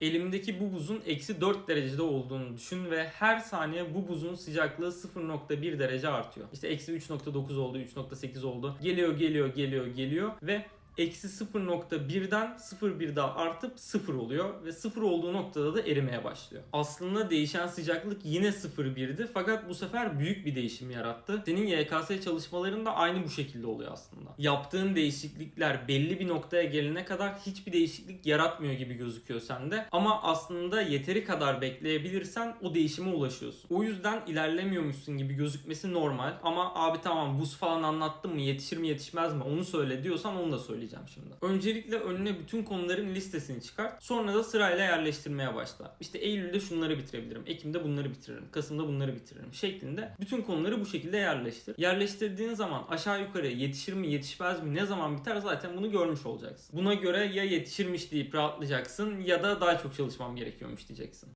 Elimdeki bu buzun eksi 4 derecede olduğunu düşün ve her saniye bu buzun sıcaklığı 0.1 derece artıyor. İşte eksi 3.9 oldu, 3.8 oldu. Geliyor, geliyor, geliyor, geliyor ve eksi 0.1'den 0.1 daha artıp 0 oluyor ve 0 olduğu noktada da erimeye başlıyor. Aslında değişen sıcaklık yine 0.1'di fakat bu sefer büyük bir değişim yarattı. Senin YKS çalışmalarında aynı bu şekilde oluyor aslında. Yaptığın değişiklikler belli bir noktaya gelene kadar hiçbir değişiklik yaratmıyor gibi gözüküyor sende ama aslında yeteri kadar bekleyebilirsen o değişime ulaşıyorsun. O yüzden ilerlemiyormuşsun gibi gözükmesi normal ama abi tamam buz falan anlattın mı yetişir mi yetişmez mi onu söyle diyorsan onu da söyleyeceğim şimdi. Öncelikle önüne bütün konuların listesini çıkart. Sonra da sırayla yerleştirmeye başla. İşte Eylül'de şunları bitirebilirim. Ekim'de bunları bitiririm. Kasım'da bunları bitiririm. Şeklinde bütün konuları bu şekilde yerleştir. Yerleştirdiğin zaman aşağı yukarı yetişir mi yetişmez mi ne zaman biter zaten bunu görmüş olacaksın. Buna göre ya yetişirmiş deyip rahatlayacaksın ya da daha çok çalışmam gerekiyormuş diyeceksin.